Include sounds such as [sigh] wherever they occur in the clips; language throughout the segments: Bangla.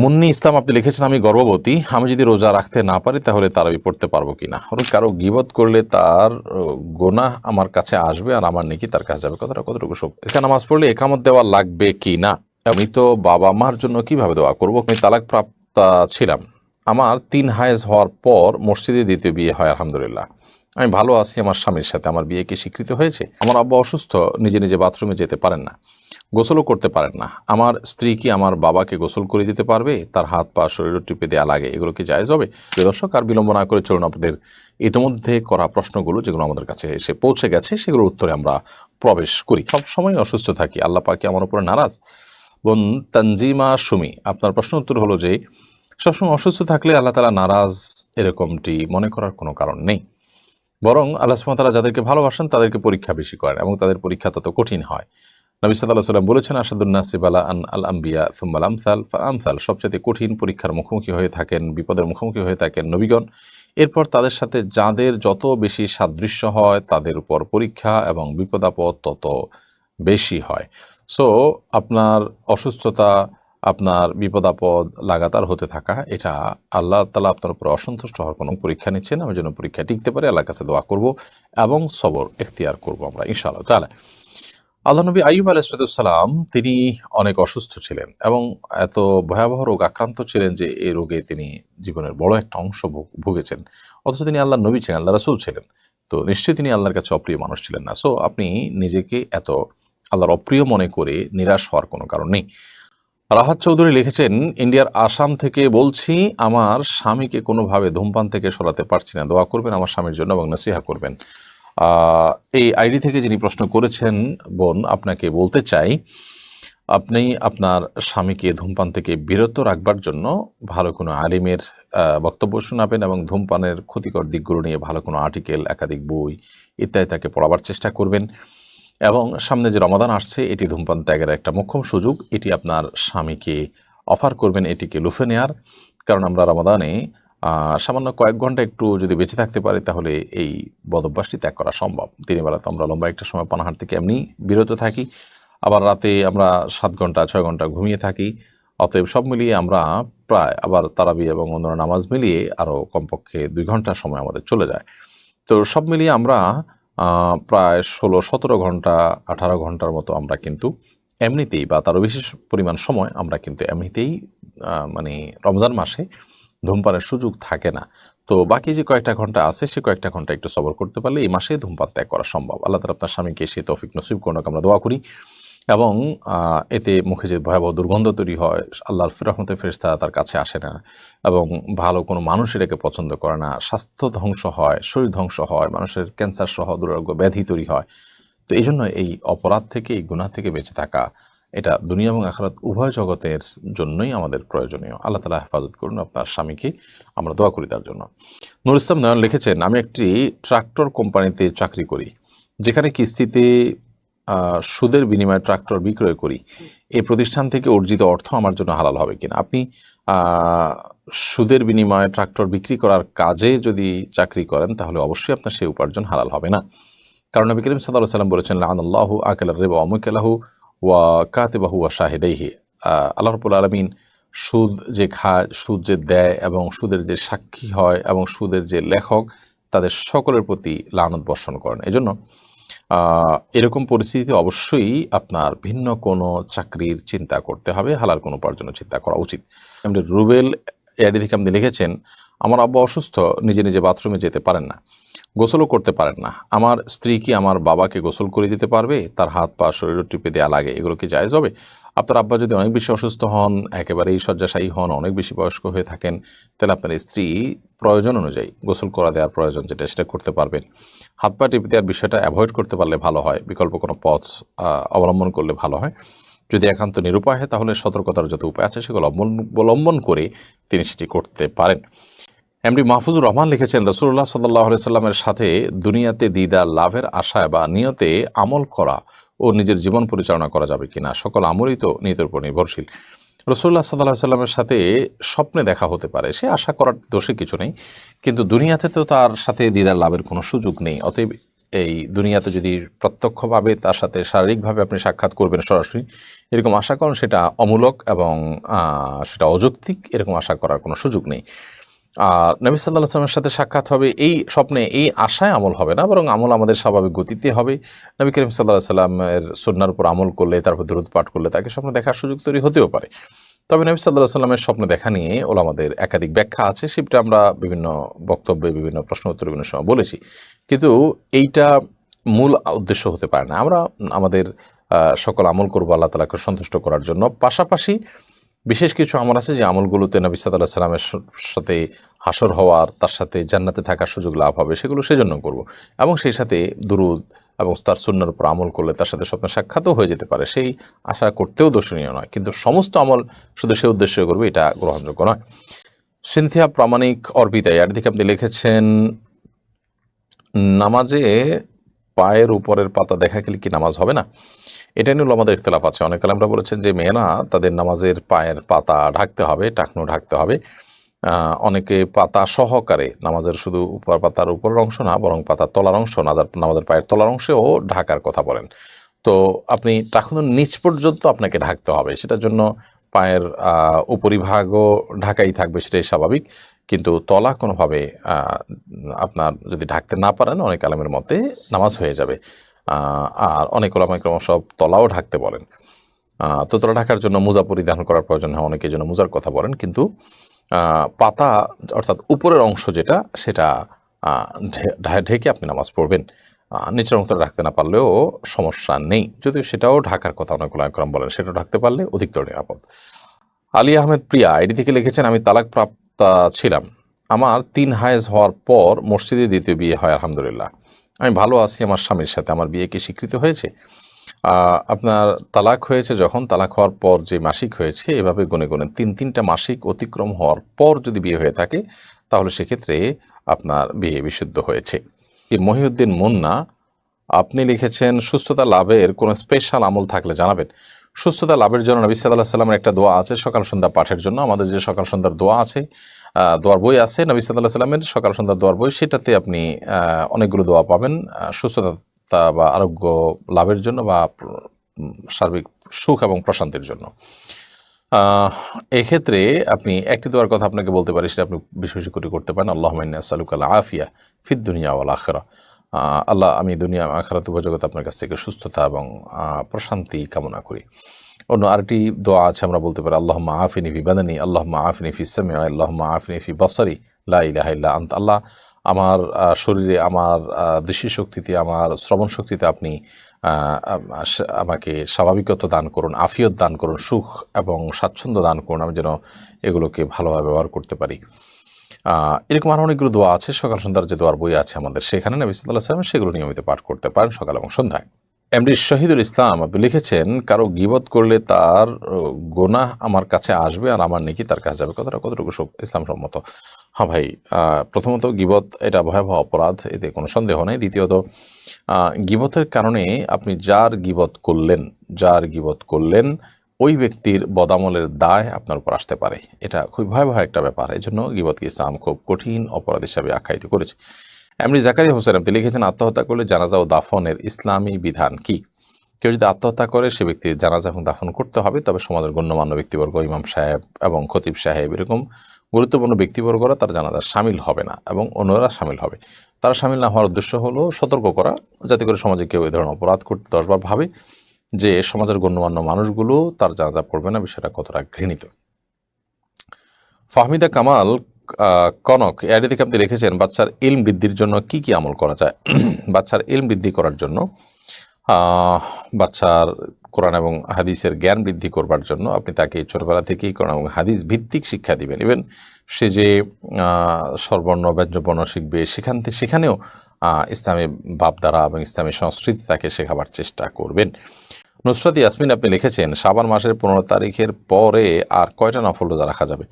মুন্নি ইসলাম, আপনি লিখেছেন, আমি গর্ভবতী, আমি যদি রোজা রাখতে না পারি, তাহলে তারাবি পড়তে পারব কিনা? ওর কারও গিবত করলে তার গোনা আমার কাছে আসবে আর আমার নাকি তার কাছে যাবে। কথাটা কতটুকু সব এখানে নামাজ পড়লে একামত দেওয়া লাগবে কি না আমি তো বাবা মার জন্য কীভাবে দোয়া করব? আমি তালাক প্রাপ্তা ছিলাম। আমার তিন হায়েজ হওয়ার পর মসজিদে দ্বিতীয় বিয়ে হয়, আলহামদুলিল্লাহ। আমি ভালো আছি আমার স্বামীর সাথে। আমার বিয়ে কি স্বীকৃত হয়েছে? আমার আব্বা অসুস্থ, নিজে নিজে বাথরুমে যেতে পারেন না। গোসলও করতে পারেন না। আমার স্ত্রী কি আমার বাবাকে গোসল করে দিতে পারবে? তার হাত পা শরীর টিপে দেওয়া লাগে। এগুলো কি জায়েজ হবে? দর্শক, আর বিলম্ব না করে চলুন আপনাদের ইতিমধ্যে করা প্রশ্নগুলো, যেগুলো আমাদের কাছে এসে পৌঁছে গেছে, সেগুলোর উত্তরে আমরা প্রবেশ করি। সব সময় অসুস্থ থাকি। আল্লাহ পাকে আমার উপরে নারাজ? বোন তানজিমা সুমি, আপনার প্রশ্ন উত্তর হলো যে, সবসময় অসুস্থ থাকলে আল্লাহ তালা নারাজ এরকমটি মনে করার কোনো কারণ নেই। বরং আল্লাহ সুমতালা যাদেরকে ভালোবাসেন তাদেরকে পরীক্ষা বেশি করেন এবং তাদের পরীক্ষা তত কঠিন হয়। নবী সাল্লাহ সাল্লাম বলেছেন আসাদুন্নাসিবালা আন আল আম্বিয়া থুম্মাল আমসাল। ফা আমসাল সবচেয়ে কঠিন পরীক্ষার মুখোমুখি হয়ে থাকেন, বিপদের মুখোমুখি হয়ে থাকেন নবীগণ। এরপর তাদের সাথে যাদের যত বেশি সাদৃশ্য হয়, তাদের উপর পরীক্ষা এবং বিপদাপদ তত বেশি হয়। সো আপনার অসুস্থতা, আপনার বিপদাপদ লাগাতার হতে থাকা, এটা আল্লাহ তালা আপনার উপর অসন্তুষ্ট হওয়ার কোনো পরীক্ষা নিচ্ছেন আমি যেন পরীক্ষা টিকতে পারি, আল্লাহর কাছে দোয়া করব এবং সবর এখতিয়ার করব আমরা, ইনশাআল্লাহ। তাহলে আল্লাহ নবী আইব আলাইসালাম তিনি অনেক অসুস্থ ছিলেন এবং এত ভয়াবহ রোগ আক্রান্ত ছিলেন যে এই রোগে তিনি জীবনের বড় একটা অংশ ভুগেছেন। অথচ তিনি আল্লাহ নবী ছিলেন আল্লাহ রসুল ছিলেন। তো নিশ্চয়ই তিনি আল্লাহর কাছে অপ্রিয় মানুষ ছিলেন না। সো আপনি নিজেকে এত আল্লাহর অপ্রিয় মনে করে নিরাশ হওয়ার কোনো কারণ নেই। রাহাত চৌধুরী লিখেছেন, ইন্ডিয়ার আসাম থেকে বলছি, আমার স্বামীকে কোনোভাবে ধূমপান থেকে সরাতে পারছি না। দোয়া করবেন আমার স্বামীর জন্য এবং নসিহা করবেন। এই আইডি থেকে যিনি প্রশ্ন করেছেন, বোন, আপনাকে বলতে চাই, আপনি আপনার স্বামীকে ধূমপান থেকে বিরত রাখবার জন্য ভালো কোনো আলিমের বক্তব্য শোনাবেন এবং ধূমপানের ক্ষতিকর দিকগুলো নিয়ে ভালো কোনো আর্টিকেল, একাধিক বই ইত্যাদি তাকে পড়াবার চেষ্টা করবেন। এবং সামনে যে রমাদান আসছে, এটি ধূমপান ত্যাগের একটা মোক্ষম সুযোগ। এটি আপনার স্বামীকে অফার করবেন, এটিকে লুফে নেয়ার। কারণ আমরা রমাদানে সামান্য কয়েক ঘণ্টা একটু যদি বেঁচে থাকতে পারি, তাহলে এই বদভ্যাসটি ত্যাগ করা সম্ভব। দিনের বেলা তো আমরা লম্বা একটা সময় পানাহার থেকে এমনি বিরত থাকি, আবার রাতে আমরা সাত ঘণ্টা, ছয় ঘণ্টা ঘুমিয়ে থাকি। অতএব সব মিলিয়ে আমরা প্রায় আবার তারাবি এবং অন্যান্য নামাজ মিলিয়ে আরও কমপক্ষে দুই ঘণ্টা সময় আমাদের চলে যায়। তো সব মিলিয়ে আমরা প্রায় ষোলো, সতেরো ঘণ্টা, আঠারো ঘণ্টার মতো আমরা কিন্তু এমনিতেই বা তারও বিশেষ পরিমাণ সময় আমরা কিন্তু এমনিতেই মানে রমজান মাসে ধূমপানের সুযোগ থাকে না। তো বাকি যে কয়েকটা ঘণ্টা আছে সে কয়েকটা ঘণ্টা একটু সবর করতে পারলে এই মাসে ধূমপান ত্যাগ করা সম্ভব। আল্লাহ তালা আপনার স্বামীকে সে তৌফিক নসিব করুন আমরা দোয়া করি। এবং এতে মুখে যে ভয়াবহ দুর্গন্ধ তৈরি হয় আল্লাহর রহমতের ফেরিস্তা তার কাছে আসে না এবং ভালো কোনো মানুষ এটাকে পছন্দ করে না। স্বাস্থ্য ধ্বংস হয় শরীর ধ্বংস হয় মানুষের ক্যান্সার সহ দুরারোগ্য ব্যাধি তৈরি হয়। তো এই জন্য এই অপরাধ থেকে এই গুণা থেকে বেঁচে থাকা এটা দুনিয়া এবং আখরাত উভয় জগতের জন্যই আমাদের প্রয়োজনীয়। আল্লাহ তালা হেফাজত করুন আপনার স্বামীকে, আমরা দোয়া করি তার জন্য। নুর ইসলাম নয়ন লিখেছেন, আমি একটি ট্রাক্টর কোম্পানিতে চাকরি করি, যেখানে কিস্তিতে সুদের বিনিময়ে ট্রাক্টর বিক্রয় করি। এই প্রতিষ্ঠান থেকে অর্জিত অর্থ আমার জন্য হালাল হবে কিনা? আপনি সুদের বিনিময়ে ট্রাক্টর বিক্রি করার কাজে যদি চাকরি করেন, তাহলে অবশ্যই আপনার সেই উপার্জন হালাল হবে না। কারণ নবী করিম সাল্লাহ সাল্লাম বলেছেন আল্লাহ আকেল রেবা অমুকালাহু ওয়া কাতেবাহু ওয়া শাহেদাইহি। আল্লাহ রবুল আলমিন সুদ যে খায় সুদ যে দেয় এবং সুদের যে সাক্ষী হয় এবং সুদের যে লেখক, তাদের সকলের প্রতি লানত বর্ষণ করেন। এজন্য এরকম পরিস্থিতিতে অবশ্যই আপনার ভিন্ন কোনো চাকরির চিন্তা করতে হবে, হালাল কোনো উপার্জনের চিন্তা করা উচিত। রুবেল থেকে আপনি লিখেছেন, আমার আব্বা অসুস্থ, নিজে নিজে বাথরুমে যেতে পারেন না। গোসলও করতে পারেন না। আমার স্ত্রী কি আমার বাবাকে গোসল করে দিতে পারবে? তার হাত পা শরীর টিপে দেওয়া লাগে। এগুলো কি জায়েজ হবে? আপনার আব্বা যদি অনেক বেশি অসুস্থ হন, একেবারেই শয্যাশায়ী হন, অনেক বেশি বয়স্ক হয়ে থাকেন, তাহলে আপনার স্ত্রী প্রয়োজন অনুযায়ী গোসল করা দেওয়ার প্রয়োজন, যেটা সেটা করতে পারবেন। হাত পা টিপে দেওয়ার বিষয়টা অ্যাভয়েড করতে পারলে ভালো হয়। বিকল্প কোনো পথ অবলম্বন করলে ভালো হয়। যদি একান্ত নিরুপায় হয়, তাহলে সতর্কতার যত উপায় আছে সেগুলো অবলম্বন- করে তিনি সেটি করতে পারেন। এমডি মাহফুজুর রহমান লিখেছেন রসুল্লাহ সাল্লাহ সাল্লামের সাথে দুনিয়াতে দিদার লাভের আশায় বা নিয়তে আমল করা ও নিজের জীবন পরিচালনা করা যাবে কিনা সকল আমলই তো নিয়তের উপর নির্ভরশীল। রসুল্লাহ সাল্লাহ সাল্লামের সাথে স্বপ্নে দেখা হতে পারে, সে আশা করার দোষে কিছু নেই, কিন্তু দুনিয়াতে তো তার সাথে দিদার লাভের কোনো সুযোগ নেই, অতএব এই দুনিয়াতে যদি প্রত্যক্ষভাবে তার সাথে শারীরিকভাবে আপনি সাক্ষাৎ করবেন সরাসরি, এরকম আশা করেন সেটা অমূলক এবং সেটা অযৌক্তিক এরকম আশা করার কোনো সুযোগ নেই। আর নবী সাল্লাহ সাল্লামের সাথে সাক্ষাৎ হবে এই স্বপ্নে এই আশায় আমল হবে না, বরং আমল আমাদের স্বাভাবিক গতিতে হবে। নবী করিম সাল্লাহ সাল্লামের সন্ন্যার উপর আমল করলে, তারপর দূরত পাঠ করলে তাকে স্বপ্ন দেখার সুযোগ তৈরি হতেও পারে। তবে নবী সাল্লাহ সাল্লামের স্বপ্ন দেখা নিয়ে ওলামাদের একাধিক ব্যাখ্যা আছে, সেটা আমরা বিভিন্ন বক্তব্যে, বিভিন্ন প্রশ্ন উত্তর বিভিন্ন সময় বলেছি। কিন্তু এইটা মূল উদ্দেশ্য হতে পারে না। আমরা আমাদের সকল আমল করব আল্লাহ তালাকে সন্তুষ্ট করার জন্য। পাশাপাশি বিশেষ কিছু আমল আছে যে আমলগুলোতে নবী সাল্লাহ সাল্লামের সাথে হাসর হওয়ার, তার সাথে জান্নাতে থাকার সুযোগ লাভ হবে, সেগুলো সেজন্য করব। এবং সেই সাথে দুরুদ এবং তার সুন্নার উপর আমল করলে তার সাথে স্বপ্ন সাক্ষাৎও হয়ে যেতে পারে। সেই আশা করতেও দর্শনীয় নয়, কিন্তু সমস্ত আমল শুধু সে উদ্দেশ্যে করবে, এটা গ্রহণযোগ্য নয়। সিনথিয়া প্রামাণিক অর্পিতা এর দিকে আপনি লিখেছেন, নামাজে পায়ের উপরের পাতা দেখা গেলে কি নামাজ হবে না? এটা নিয়ে আমাদের ইখতলাফ আছে। অনেক আমরা বলেছেন যে, মেয়েরা তাদের নামাজের পায়ের পাতা ঢাকতে হবে, টাকনো ঢাকতে হবে। অনেকে পাতা সহকারে নামাজের শুধু উপর পাতার উপরের অংশ না, বরং পাতার তলার অংশ নাজার নামাজের পায়ের তলার অংশেও ঢাকার কথা বলেন। তো আপনি টাকনোর নিচ পর্যন্ত আপনাকে ঢাকতে হবে, সেটার জন্য পায়ের উপরিভাগও ঢাকাই থাকবে, সেটাই স্বাভাবিক। কিন্তু তলা কোনোভাবে আপনার যদি ঢাকতে না পারেন, অনেক আলমের মতে নামাজ হয়ে যাবে। আর অনেক ওলামাইক্রম সব তলাও ঢাকতে বলেন। তো তলা ঢাকার জন্য মোজা পরিধান করার প্রয়োজন হয় অনেকের জন্য মোজার কথা বলেন। কিন্তু পাতা, অর্থাৎ উপরের অংশ যেটা, সেটা ঢেকে আপনি নামাজ পড়বেন। নিচের অংশটা ঢাকতে না পারলেও সমস্যা নেই। যদিও সেটাও ঢাকার কথা অনেক ওলামাইক্রম বলেন সেটাও ঢাকতে পারলে অধিকতর নিরাপদ। আলী আহমেদ প্রিয়া এটি থেকে লিখেছেন, আমি তালাক প্রাপ্তা ছিলাম। আমার তিন হায়েজ হওয়ার পর মসজিদে দ্বিতীয় বিয়ে হয়, আলহামদুলিল্লাহ। আমি ভালো আছি আমার স্বামীর সাথে। আমার বিয়ে কি স্বীকৃত হয়েছে? আপনার তালাক হয়েছে যখন তালাক হওয়ার পর যে মাসিক হয়েছে এভাবে গুনে গুনে তিন তিনটা মাসিক অতিক্রম হওয়ার পর যদি বিয়ে হয়ে থাকে তাহলে সেক্ষেত্রে আপনার বিয়ে বিশুদ্ধ হয়েছে। মহিউদ্দিন মুন্না আপনি লিখেছেন সুস্থতা লাভের কোনো স্পেশাল আমল থাকলে জানাবেন। সুস্থতা লাভের জন্য নবী সাল্লাহ সাল্লামের একটা দোয়া আছে সকাল সন্ধ্যা পাঠের জন্য। আমাদের যে সকাল সন্ধ্যার দোয়া আছে দোয়ার বই আছে নবী সাল্লাহ সাল্লামের সকাল সন্ধ্যার দোয়ার বই। সেটাতে আপনি অনেকগুলো দোয়া পাবেন। আহ, সুস্থতা বা আরোগ্য লাভের জন্য বা সার্বিক সুখ এবং প্রশান্তির জন্য। এক্ষেত্রে আপনি একটি দোয়ার কথা আপনাকে বলতে পারি, সেটা আপনি বেশি বেশি করে করতে পারেন। আল্লাহ সালুকাল আফিয়া ফিদ দুনিয়া ওয়াল আখরা। আল্লাহ, আমি দুনিয়া আখরাত উপজগত আপনার কাছ থেকে সুস্থতা এবং প্রশান্তি কামনা করি। অন্য আরেকটি দোয়া আছে, আমরা বলতে পারি আল্লাহ আফিনি ফি বাদানি আল্লাহ মা আফিনি ফি সামি আল্লাহ মা আফিনি ফি বসারি, লা আন্ত। আল্লাহ আমার শরীরে, আমার দৃষ্টি শক্তিতে আমার শ্রবণ শক্তিতে আপনি আমাকে স্বাভাবিকত্ব দান করুন, আফিয়ত দান করুন, সুখ এবং স্বাচ্ছন্দ্য দান করুন, আমি যেন এগুলোকে ভালোভাবে ব্যবহার করতে পারি। এরকম আরও অনেকগুলো দোয়া আছে, সকাল সন্ধ্যার যে দোয়ার বই আছে আমাদের, সেখানে নবী সাল্লাহ সাল্লাম সেগুলো নিয়মিত পাঠ করতে পারেন সকাল এবং সন্ধ্যায়। এমডি শহীদুল ইসলাম, আপনি লিখেছেন, কারও গিবত করলে তার গোনা আমার কাছে আসবে আর আমার নেকি তার কাছে যাবে। কথাটা কতটুকু ইসলাম সম্মত হ্যাঁ ভাই প্রথমত গিবত এটা ভয়াবহ অপরাধ, এতে কোনো সন্দেহ নেই। দ্বিতীয়ত গিবতের কারণে আপনি যার গিবত করলেন, যার গিবত করলেন, ওই ব্যক্তির বদামলের দায় আপনার উপর আসতে পারে। এটা খুব ভয়াবহ একটা ব্যাপার। এই জন্য গিবতকে ইসলাম খুব কঠিন অপরাধ হিসাবে আখ্যায়িত করেছে। এমনি জাকারিয়া হোসেন আপনি লিখেছেন, আত্মহত্যা করলে জানাজা ও দাফনের ইসলামী বিধান কি? কেউ যদি আত্মহত্যা করে, সে ব্যক্তি জানাজা এবং দাফন করতে হবে, তবে সমাজের গণ্যমান্য ব্যক্তিবর্গ, ইমাম সাহেব এবং খতিব সাহেব এরকম গুরুত্বপূর্ণ ব্যক্তিবর্গরা তার জানাজা সামিল হবে না এবং অন্যরা সামিল হবে। তারা সামিল না হওয়ার উদ্দেশ্য হলো সতর্ক করা, যাতে করে সমাজে কেউ এই ধরনের অপরাধ করতে দশবার ভাবে যে সমাজের গণ্যমান্য মানুষগুলো তার জানাজা পড়বে না, বিষয়টা কতটা ঘৃণিত। ফাহমিদা কামাল কনক এর থেকে আপনি লিখেছেন বাচ্চার ইলম বৃদ্ধির জন্য কি কি আমল করা যায়? [clears throat] বাচ্চার ইলম বৃদ্ধি করার জন্য বাচ্চার কোরআন এবং হাদিসের জ্ঞান বৃদ্ধি করবার জন্য আপনি তাকে ছোটবেলা থেকেই কোরআন এবং হাদিস ভিত্তিক শিক্ষা দিবেন। ইভেন সে যে আহ, স্বরবর্ণ ব্যঞ্জবর্ণ শিখবে সেখান থেকে সেখানেও ইসলামী ভাবধারা এবং ইসলামী সংস্কৃতি তাকে শেখাবার চেষ্টা করবেন। নুসরাত ইয়াসমিন আপনি লিখেছেন সাবান মাসের পনেরো তারিখের পরে আর কয়টা নফল রোজা রাখা যাবে?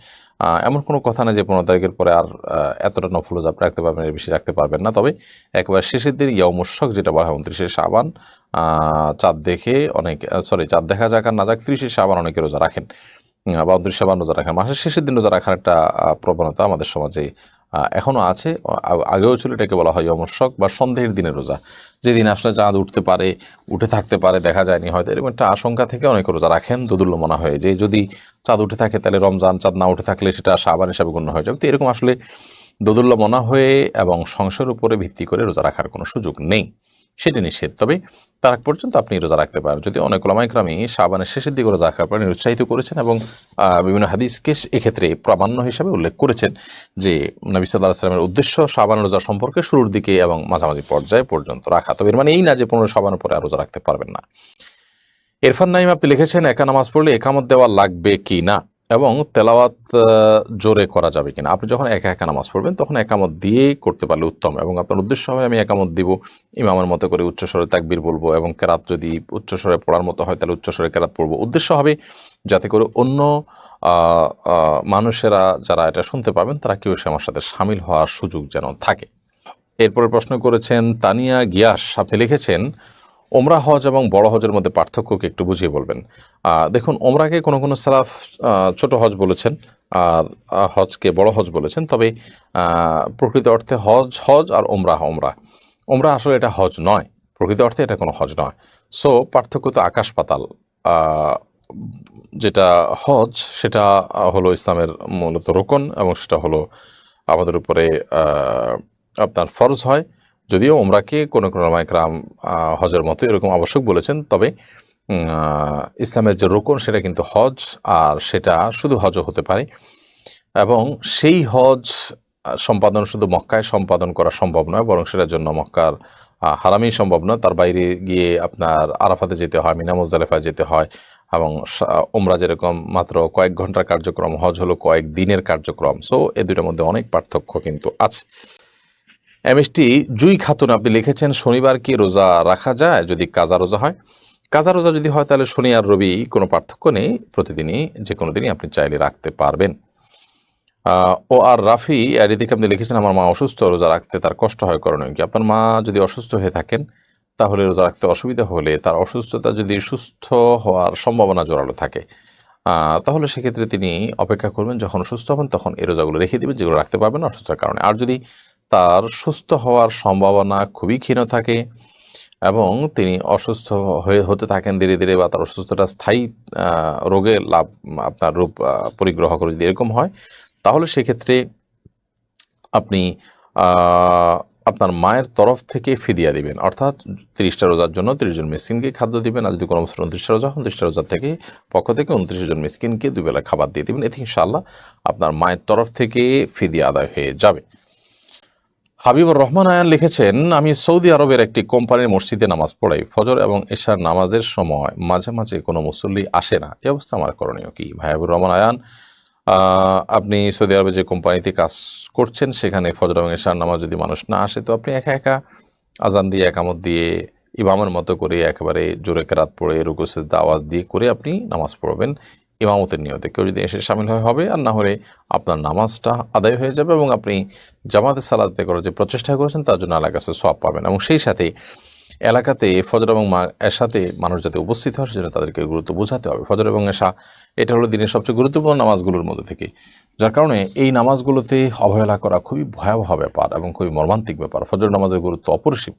এমন কোনো কথা নেই যে পনেরো তারিখের পরে আর এতটা নফল রোজা আপনি রাখতে পারবেন বেশি রাখতে পারবেন না। তবে একবার শেষের দিন ইয়মুশক যেটা বলা হয় উনত্রিশে সাবান চাঁদ দেখে অনেক সরি চাঁদ দেখা যাক আর না যাক, ত্রিশে সাবান অনেকে রোজা রাখেন। বা উনত্রিশ সাবান রোজা রাখেন। মাসের শেষের দিন রোজা রাখার একটা প্রবণতা আমাদের সমাজে আহ, এখনও আছে। আগেও ছিল এটাকে বলা হয় অমর্ষক বা সন্দেহের দিনে রোজা। যেদিন আসলে চাঁদ উঠতে পারে উঠে থাকতে পারে দেখা যায়নি হয়তো এরকম একটা আশঙ্কা থেকে অনেকে রোজা রাখেন। দোদুল্য মনে হয় যে যদি চাঁদ উঠে থাকে তাহলে রমজান চাঁদ না উঠে থাকলে সেটা সাবান হিসাবে গণ্য হয়ে যাবে। তো এরকম আসলে দোদুল্য মনা হয়ে এবং সংসারের উপরে ভিত্তি করে রোজা রাখার কোনো সুযোগ নেই। সেটি নিষেধ। তবে তার আগ পর্যন্ত আপনি রোজা রাখতে পারেন। যদি অনেক ওলামাইকরামী সাবানের শেষের দিকে রোজা রাখার পরে উৎসাহিত করেছেন এবং বিভিন্ন হাদিসকে এক্ষেত্রে প্রামাণ্য হিসাবে উল্লেখ করেছেন যে, নবী সাল্লাহ সাল্লামের উদ্দেশ্য সাবান রোজা সম্পর্কে শুরুর দিকে এবং মাঝামাঝি পর্যায়ে পর্যন্ত রাখা। তবে এর মানে এই না যে পনেরো সাবানের পরে আর রোজা রাখতে পারবেন না। এরফান নাইম আপনি লিখেছেন, একা নামাজ পড়লে একামত দেওয়া লাগবে কি না? এবং তেলাওয়াত জোরে করা যাবে কিনা। আপনি যখন একা একা নামাজ পড়বেন, তখন একামত দিয়েই করতে পারলে উত্তম এবং আপনার উদ্দেশ্য হবে, আমি একামত দিব। ইমামের মতো করে উচ্চস্বরে তাকবির বলব এবং কেরাত যদি উচ্চস্বরে পড়ার মতো হয়, তাহলে উচ্চস্বরে কেরাত পড়ব। উদ্দেশ্য হবে যাতে করে অন্য মানুষেরা যারা এটা শুনতে পাবেন, তারা কেউ এসে আমার সাথে সামিল হওয়ার সুযোগ যেন থাকে। এরপরে প্রশ্ন করেছেন, তানিয়া গিয়াস, আপনি লিখেছেন ওমরা হজ এবং বড় হজের মধ্যে পার্থক্যকে একটু বুঝিয়ে বলবেন। দেখুন, ওমরাকে কোনো কোনো সালাফ ছোট হজ বলেছেন, আর হজকে বড় হজ বলেছেন, তবে প্রকৃত অর্থে হজ হজ আর ওমরা ওমরা। ওমরা আসলে এটা হজ নয়, প্রকৃত অর্থে এটা কোনো হজ নয়। সো, পার্থক্য তো আকাশ পাতাল যেটা হজ, সেটা হলো ইসলামের মূলত রোকন এবং সেটা হলো আমাদের উপরে আপনার ফরজ হয়। যদিও ওমরাকে কোনো কোনো মাইকরাম হজের মতো এরকম আবশ্যক বলেছেন, তবে ইসলামের যে রোকন সেটা কিন্তু হজ, আর সেটা শুধু হজও হতে পারে। এবং সেই হজ সম্পাদন শুধু মক্কায় সম্পাদন করা সম্ভব নয়, বরং সেটার জন্য মক্কার হারামেই সম্ভব নয়। তার বাইরে গিয়ে আপনার আরাফাতে যেতে হয়, মিনা মুজদালেফায় যেতে হয়, এবং ওমরা যেরকম মাত্র কয়েক ঘণ্টার কার্যক্রম, হজ হলো কয়েক দিনের কার্যক্রম। সো এ দুটোর মধ্যে অনেক পার্থক্য কিন্তু আছে। এমএসটি জুই খাতুন আপনি লিখেছেন, শনিবার কি রোজা রাখা যায় যদি কাজা রোজা হয়? কাজা রোজা যদি হয় তাহলে শনি আর রবি কোনো পার্থক্য নেই, প্রতিদিনই যে কোনো দিনই আপনি চাইলে রাখতে পারবেন। ও আর রাফি, আর এদিকে আপনি লিখেছেন, আমার মা অসুস্থ, রোজা রাখতে তার কষ্ট হয় করণীয় কি? আপনার মা যদি অসুস্থ হয়ে থাকেন, তাহলে রোজা রাখতে অসুবিধা হলে তার অসুস্থতা যদি সুস্থ হওয়ার সম্ভাবনা জোরালো থাকে তাহলে সেক্ষেত্রে তিনি অপেক্ষা করবেন, যখন সুস্থ হবেন, তখন এই রোজাগুলো রেখে দেবেন, যেগুলো রাখতে পারবেন অসুস্থতার কারণে। আর যদি তার সুস্থ হওয়ার সম্ভাবনা খুবই ক্ষীণ থাকে এবং তিনি অসুস্থ হয়ে হতে থাকেন ধীরে ধীরে বা তার অসুস্থতা স্থায়ী রোগে লাভ, আপনার রূপ পরিগ্রহ করে যদি এরকম হয়, তাহলে সেক্ষেত্রে আপনি আপনার মায়ের তরফ থেকে ফিদিয়া দিবেন। অর্থাৎ তিরিশটা রোজার জন্য তিরিশ জন মিসকিনকে খাদ্য দিবেন আর যদি কোনো বছর উনত্রিশটা রোজা উনত্রিশটা রোজা থেকে পক্ষ থেকে উনত্রিশ জন মিসকিনকে দুবেলা খাবার দিয়ে দিবেন। এতে ইনশাআল্লাহ আপনার মায়ের তরফ থেকে ফিদিয়া আদায় হয়ে যাবে। হাবিবুর রহমান আয়ান লিখেছেন, আমি সৌদি আরবের একটি কোম্পানির মসজিদে নামাজ পড়াই। ফজর এবং এশার নামাজের সময় মাঝে মাঝে কোনো মুসল্লি আসে না। এ অবস্থা আমার করণীয় কি? ভাই হাবিবুর রহমান আয়ান আপনি সৌদি আরবে যে কোম্পানিতে কাজ করছেন, সেখানে ফজর এবং এশার নামাজ যদি মানুষ না আসে, তো আপনি একা একা আজান দিয়ে, একামত দিয়ে, ইমামের মতো করে একেবারে জোরে কেরাত পড়ে রুকুসের আওয়াজ দিয়ে করে আপনি নামাজ পড়বেন। ইমামতের নিয়তে। কেউ যদি এসে সামিল হয় হবে, আর না হলে আপনার নামাজটা আদায় হয়ে যাবে এবং আপনি জামাতের সালাতে করার যে প্রচেষ্টা করেছেন, তার জন্য আল্লাহ কাছে সব পাবেন এবং সেই সাথে এলাকাতে ফজর এবং মা এর সাথে মানুষ যাতে উপস্থিত হয়, সেজন্য তাদেরকে গুরুত্ব বোঝাতে হবে। ফজর এবং এশা এটা হলো দিনের সবচেয়ে গুরুত্বপূর্ণ নামাজগুলোর মধ্যে থেকে। যার কারণে এই নামাজগুলোতে অবহেলা করা খুবই ভয়াবহ ব্যাপার এবং খুবই মর্মান্তিক ব্যাপার। ফজর নামাজের গুরুত্ব অপরিসীম।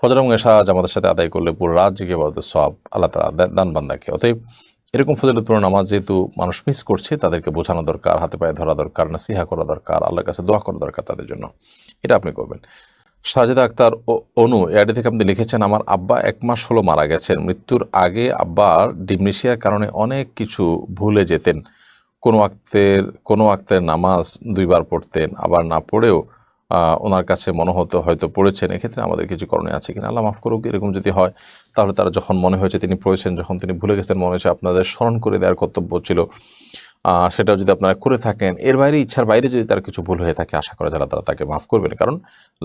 ফজর এবং এশা জামাতের সাথে আদায় করলে পুরো রাত বলতে সব আল্লাহ তালা দান বান্দাকে অতএব এরকম ফজলতপূর্ণ নামাজ যেহেতু মানুষ মিস করছে, তাদেরকে বোঝানো দরকার, হাতে পায়ে ধরা দরকার, নাসিহা করা দরকার, আল্লাহর কাছে দোয়া করা দরকার তাদের জন্য। এটা আপনি করবেন। সাজেদা আক্তার অনু এআডি থেকে আপনি লিখেছেন, আমার আব্বা এক মাস হলো মারা গেছেন। মৃত্যুর আগে আব্বার ডিমনেশিয়ার কারণে অনেক কিছু ভুলে যেতেন। কোনো আক্তের কোনো আক্তের নামাজ দুইবার পড়তেন, আবার না পড়েও ওনার কাছে মনে হতো হয়তো পড়েছেন, এক্ষেত্রে আমাদের কিছু করণীয় আছে কিনা? আল্লাহ মাফ করুক, এরকম যদি হয়, তাহলে তারা যখন মনে হয়েছে তিনি পড়েছেন, যখন তিনি ভুলে গেছেন, মনে হয়েছে আপনাদের স্মরণ করে দেওয়ার কর্তব্য ছিল সেটাও যদি আপনারা করে থাকেন, এর বাইরে, ইচ্ছার বাইরে যদি তার কিছু ভুল হয়ে থাকে, আশা করা যারা, তারা তাকে মাফ করবেন। কারণ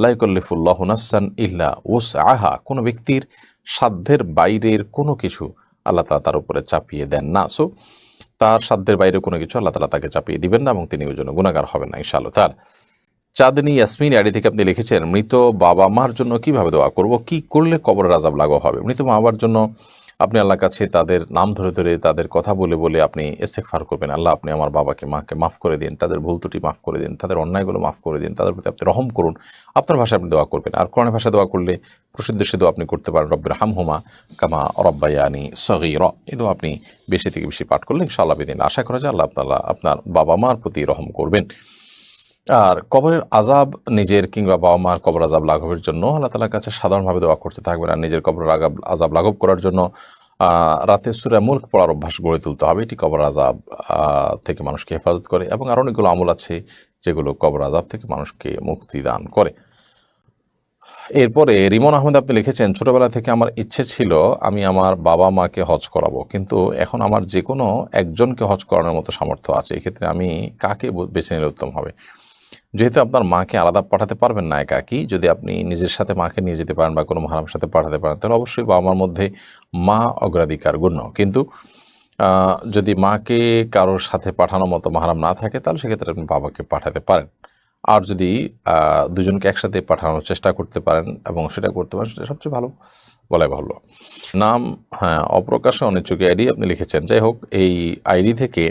লাইকল্লিফুল্লাহ নাফসান ইল্লা ওস আহা কোনো ব্যক্তির সাধ্যের বাইরের কোনো কিছু আল্লাহ তালা তার উপরে চাপিয়ে দেন না। সো তার সাধ্যের বাইরে কোনো কিছু আল্লাহ তালা তাকে চাপিয়ে দিবেন না এবং তিনি ওই জন্য গুণাগার হবেন না, ইনশাআল্লাহ। তার চাঁদনি ইয়াসমিন আড়ি থেকে আপনি লিখেছেন, মৃত বাবা মার জন্য কীভাবে দোয়া করব, কি করলে কবরের আজাব লাগো হবে? মৃত মা বাবার জন্য আপনি আল্লাহর কাছে তাদের নাম ধরে ধরে, তাদের কথা বলে বলে আপনি ইস্তেকফার করবেন। আল্লাহ আপনি আমার বাবাকে, মাকে মাফ করে দিন, তাদের ভুল ত্রুটি মাফ করে দিন, তাদের অন্যায়গুলো মাফ করে দিন, তাদের প্রতি আপনি রহম করুন। আপনার ভাষায় আপনি দোয়া করবেন। আর কোরআনের ভাষায় দোয়া করলে প্রসিদ্ধ সে দোয়া আপনি করতে পারেন, রব্বির হাম হুমা কামা রব্বায়ানি সগির। এই দোয়া আপনি বেশি থেকে বেশি পাঠ করলে ইনশাআল্লাহ বিদিন আশা করা যায় আল্লাহ তাআলা আপনার বাবা মার প্রতি রহম করবেন। আর কবরের আজাব নিজের কিংবা বাবা মার কবর আজাব লাঘবের জন্য আল্লাহ তালার কাছে সাধারণভাবে দোয়া করতে থাকবেন। আর নিজের কবরের আগাব আজাব লাঘব করার জন্য রাতে সুরা মুল্ক পড়ার অভ্যাস গড়ে তুলতে হবে। এটি কবর আজাব থেকে মানুষকে হেফাজত করে এবং আরও অনেকগুলো আমল আছে যেগুলো কবর আজাব থেকে মানুষকে মুক্তি দান করে। এরপরে রিমন আহমেদ আপনি লিখেছেন, ছোটবেলা থেকে আমার ইচ্ছে ছিল আমি আমার বাবা মাকে হজ করাবো, কিন্তু এখন আমার যে কোনো একজনকে হজ করানোর মতো সামর্থ্য আছে। এক্ষেত্রে আমি কাকে বেছে নিলে উত্তম হবে? যেহেতু আপনার মাকে আলাদা পাঠাতে পারবেন না একা কি যদি আপনি নিজের সাথে মাকে নিয়ে যেতে পারেন বা কোনো মহারামের সাথে পাঠাতে পারেন, তাহলে অবশ্যই বাবা মধ্যে মা অগ্রাধিকার গণ্য। কিন্তু যদি মাকে কারোর সাথে পাঠানোর মতো মহারাম না থাকে, তাহলে সেক্ষেত্রে আপনি বাবাকে পাঠাতে পারেন। আর যদি দুজনকে একসাথে পাঠানোর চেষ্টা করতে পারেন এবং সেটা করতে পারেন, সেটা সবচেয়ে ভালো বলাই ভালো নাম হ্যাঁ অপ্রকাশে অনিচ্ছুক আইডি আপনি লিখেছেন। যাই হোক, এই আইডি থেকে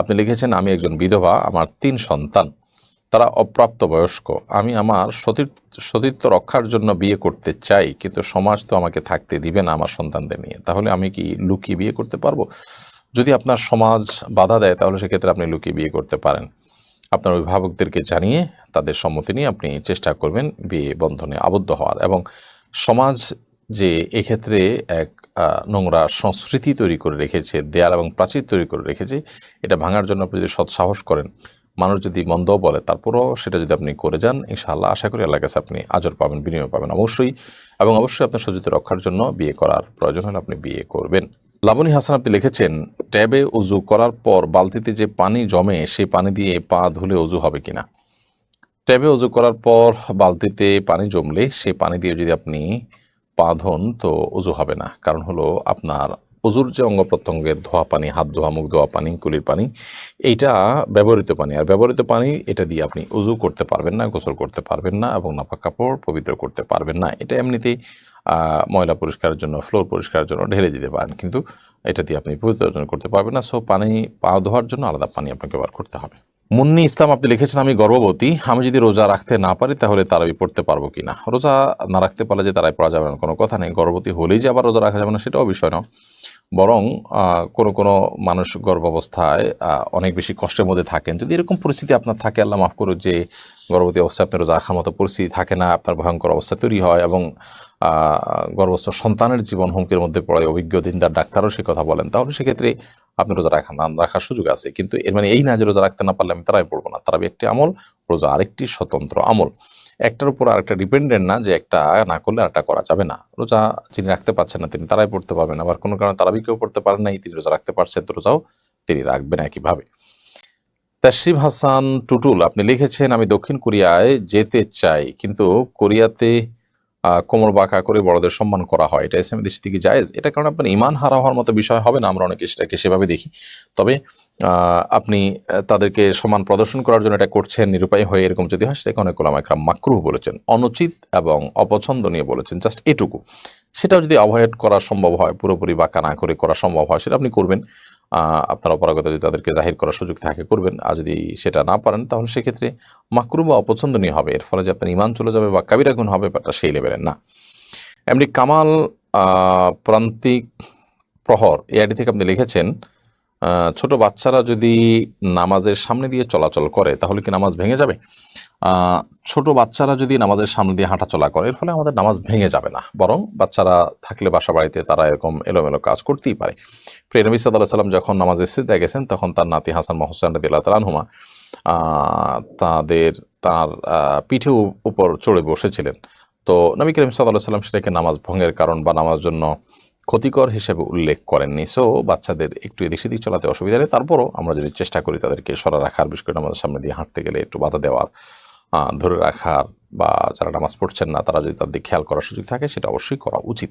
আপনি লিখেছেন, আমি একজন বিধবা, আমার তিন সন্তান। তারা অপ্রাপ্ত বয়স্ক আমি আমার সতীর্থ রক্ষার জন্য বিয়ে করতে চাই, কিন্তু সমাজ তো আমাকে থাকতে দিবে না আমার সন্তানদের নিয়ে। তাহলে আমি কি লুকিয়ে বিয়ে করতে পারব? যদি আপনার সমাজ বাধা দেয়, তাহলে সেক্ষেত্রে আপনি লুকিয়ে বিয়ে করতে পারেন। আপনার অভিভাবকদেরকে জানিয়ে তাদের সম্মতি নিয়ে আপনি চেষ্টা করবেন বিয়ে বন্ধনে আবদ্ধ হওয়ার। এবং সমাজ যে এক্ষেত্রে এক নোংরা সংস্কৃতি তৈরি করে রেখেছে, দেয়াল এবং প্রাচীর তৈরি করে রেখেছে, এটা ভাঙার জন্য আপনি যদি সৎ সাহস করেন মানুষ যদি মন্দ বলে, তারপরও সেটা যদি আপনি করে যান, ইনশাআল্লাহ আশা করি আল্লাহ কাছে আপনি আজর পাবেন বিনিয়োগ পাবেন, অবশ্যই। এবং অবশ্যই আপনার সজ্জিত রক্ষার জন্য বিয়ে করার প্রয়োজন হলে আপনি বিয়ে করবেন। লাবণী হাসান আপনি লিখেছেন, ট্যাবে উজু করার পর বালতিতে যে পানি জমে, সেই পানি দিয়ে পা ধুলে উজু হবে কিনা? ট্যাবে উজু করার পর বালতিতে পানি জমলে সেই পানি দিয়ে যদি আপনি পা ধোন, তো উজু হবে না। কারণ হলো আপনার উজুর যে অঙ্গ প্রত্যঙ্গের ধোয়া পানি, হাত ধোয়া, মুখ ধোয়া পানি, কুলির পানি, এইটা ব্যবহৃত পানি। আর ব্যবহৃত পানি, এটা দিয়ে আপনি উজু করতে পারবেন না, গোসল করতে পারবেন না এবং নাপাক কাপড় পবিত্র করতে পারবেন না। এটা এমনিতেই ময়লা পরিষ্কারের জন্য, ফ্লোর পরিষ্কারের জন্য ঢেলে দিতে পারেন। কিন্তু এটা দিয়ে আপনি পবিত্র অর্জন করতে পারবেন না। সো পানি, পা ধোয়ার জন্য আলাদা পানি আপনাকে ব্যবহার করতে হবে। মুন্নি ইসলাম, আপনি লিখেছেন, আমি গর্ভবতী, আমি যদি রোজা রাখতে না পারি, তাহলে তারাবি পড়তে পারব কিনা? রোজা না রাখতে পারলে যে তারাই পড়া যাবে না, কোনো কথা নেই। গর্ভবতী হলেই যে আবার রোজা রাখা যাবে না, সেটাও বিষয় না বরং কোনো কোনো মানুষ গর্ভাবস্থায় অনেক বেশি কষ্টের মধ্যে থাকেন। যদি এরকম পরিস্থিতি আপনার থাকে, আল্লাহ মাফ করুক যে গর্ভবতী অবস্থায় আপনার রোজা রাখার মতো পরিস্থিতি থাকে না, আপনার ভয়ঙ্কর অবস্থা তৈরি হয় এবং গর্ভস্থ সন্তানের জীবন হুমকির মধ্যে পড়ে অভিজ্ঞ দিনদার ডাক্তারও সে কথা বলেন, তাহলে সেক্ষেত্রে আপনি রোজা রাখা না রাখার সুযোগ আছে। কিন্তু এর মানে এই না যে রোজা রাখতে না পারলে আমি তারাই পড়ব না। তারাবি একটি আমল, রোজা আরেকটি স্বতন্ত্র আমল। একটার উপর আরেকটা ডিপেন্ডেন্ট না যে একটা না করলে আরেকটা করা যাবে না। রোজা যিনি রাখতে পারছেন না তিনি তারাই পড়তে পারবেন। আবার কোনো কারণে তারাবি কেউ পড়তে পারেন নাই, তিনি রোজা রাখতে পারছেন তো রোজাও তিনি রাখবেন একইভাবে। তাশরিফ হাসান টুটুল, আপনি লিখেছেন, আমি দক্ষিণ কোরিয়ায় যেতে চাই, কিন্তু কোরিয়াতে কোমর বাঁকা করে বড়দের সম্মান করা হয়। এটা ইসলামী দেশ থেকে জায়েজ। এটা কারণ আপনার ইমান হারা হওয়ার মতো বিষয় হবে না। আমরা অনেকে সেটাকে সেভাবে দেখি। তবে আপনি তাদেরকে সমান প্রদর্শন করার জন্য এটা করছেন, নিরুপায় হয়ে এরকম যদি হয়, সেটাকে অনেক ওলামা একরাম মাকরুহ বলেছেন। অনুচিত এবং অপছন্দ নিয়ে বলেছেন। জাস্ট এটুকু। সেটাও যদি অ্যাভয়েড করা সম্ভব হয়, পুরোপুরি বাঁকা না করে করা সম্ভব হয়, সেটা আপনি করবেন। আপনার অপারগতা যদি তাদেরকে জাহির করার সুযোগ থাকে, করবেন। আর যদি সেটা না পারেন, তাহলে সেক্ষেত্রে মাকরু বা অপছন্দনীয় হবে। এর ফলে যে আপনার ইমান চলে যাবে বা কাবিরা গুণ হবে ব্যাপারটা সেই লেভেলের না। এমনি কামাল প্রান্তিক প্রহর এই আইডি থেকে আপনি লিখেছেন ছোট বাচ্চারা যদি নামাজের সামনে দিয়ে চলাচল করে, তাহলে কি নামাজ ভেঙে যাবে? ছোট বাচ্চারা যদি নামাজের সামনে দিয়ে হাঁটাচলা করে, এর ফলে আমাদের নামাজ ভেঙে যাবে না। বরং বাচ্চারা থাকলে বাসা বাড়িতে তারা এরকম এলোমেলো কাজ করতেই পারে। প্রিয় নবী সাল্লাহ সাল্লাম যখন নামাজে সিদ্ধা গেছেন, তখন তার নাতি হাসান মাহুসান রদি আল্লাহ তালানহুমা তাদের, তার পিঠে উপর চড়ে বসেছিলেন। তো নবী করিম সাল্লাহ সাল্লাম সেটাকে নামাজ ভঙ্গের কারণ বা নামাজ জন্য ক্ষতিকর হিসেবে উল্লেখ করেননি। সো বাচ্চাদের একটু এদিক সেদিক চলাতে অসুবিধা নেই। তারপরও আমরা যদি চেষ্টা করি তাদেরকে সরা রাখার, বিশেষ করে নামাজের সামনে দিয়ে হাঁটতে গেলে একটু বাধা দেওয়ার ধরে রাখার বা যারা নামাজ পড়ছেন না, তারা যদি তাদের খেয়াল করার সুযোগ থাকে, সেটা অবশ্যই করা উচিত।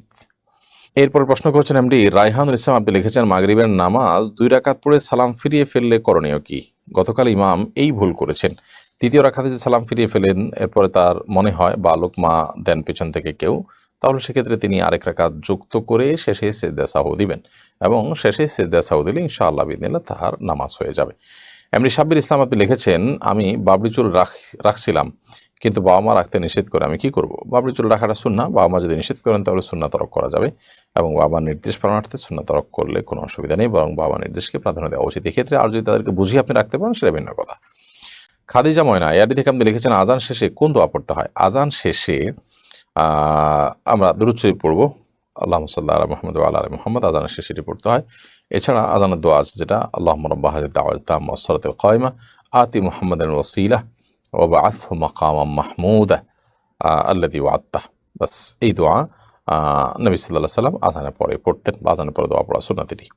এরপর প্রশ্ন করছেন এমডি রায়হানুল ইসলাম, আপনি লিখেছেন, মাগরিবের নামাজ দুই রাকাত পড়ে সালাম ফিরিয়ে ফেললে করণীয় কি? গতকাল ইমাম এই ভুল করেছেন। তৃতীয় রাখাতে যে সালাম ফিরিয়ে ফেলেন, এরপরে তার মনে হয়, বা লোকমা দেন পেছন থেকে কেউ, তাহলে সেক্ষেত্রে তিনি আরেক রাকাত যুক্ত করে শেষে সেদ্দা সাহু দিবেন এবং শেষে সেদ্দা সাহু দিলে ইনশাআল্লাহ বিদিনিল্লাহ তাহার নামাজ হয়ে যাবে। এমনি সাব্বির ইসলাম আপনি লিখেছেন, আমি বাবরি চুল রাখ, রাখছিলাম, কিন্তু বাবা মা রাখতে নিষেধ করে আমি কি করব? বাবরি চুল রাখাটা সুন্না বাবা মা যদি নিষেধ করেন তাহলে সুন্না তরক করা যাবে এবং বাবা নির্দেশ পালনার্থে সুন্না তরক করলে কোনো অসুবিধা নেই, বরং বাবা নির্দেশকে প্রাধান্য দেওয়া উচিত। এক্ষেত্রে আর যদি তাদেরকে বুঝিয়ে আপনি রাখতে পারেন, সেটা ভিন্ন কথা। খাদিজা ময়না এয়ারডি থেকে আপনি লিখেছেন, আজান শেষে কোন দোয়া পড়তে হয়? আজান শেষে আমরা দুরুচ্ছরি পড়ব। আল্লাহ সাল্লাহ আলা মোহাম্মদ আল্লাহ মোহাম্মদ, আজানের শেষে পড়তে হয়। এছাড়া আজানের দোয়া আছে যেটা আল্লাহ রব্বাহ দাওয়াতাম সরাতুল কয়মা আতি মোহাম্মদের ওসিলা ওবা আথ মাকাম মাহমুদা আল্লাদি ওয়াত্তা বাস এই দোয়া আহ, নবী সাল্লাহ সাল্লাম আজানের পরে পড়তেন বা আজানের পরে দোয়া পড়া সুন্নাত এটি